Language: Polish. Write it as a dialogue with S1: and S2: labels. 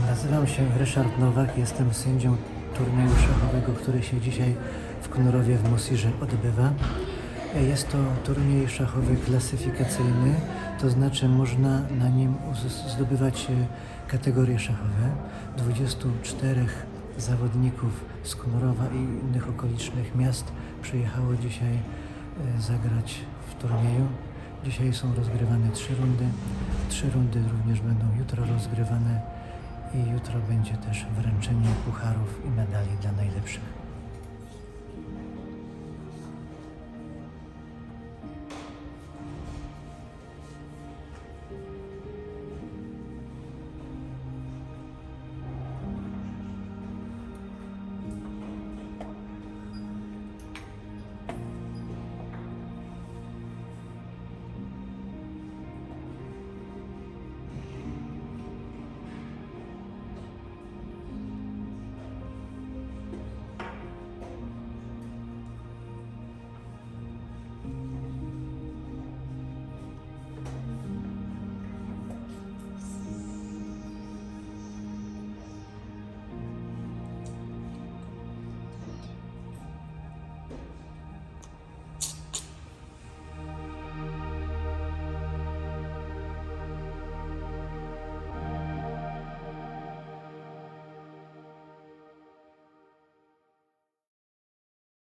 S1: Nazywam się Ryszard Nowak, jestem sędzią turnieju szachowego, który się dzisiaj w Knurowie w Mosirze odbywa. Jest to turniej szachowy klasyfikacyjny, to znaczy można na nim zdobywać e, kategorie szachowe. 24 zawodników z Knurowa i innych okolicznych miast przyjechało dzisiaj e, zagrać w turnieju. Dzisiaj są rozgrywane trzy rundy. Trzy rundy również będą jutro rozgrywane i jutro będzie też wręczenie pucharów i medali dla najlepszych.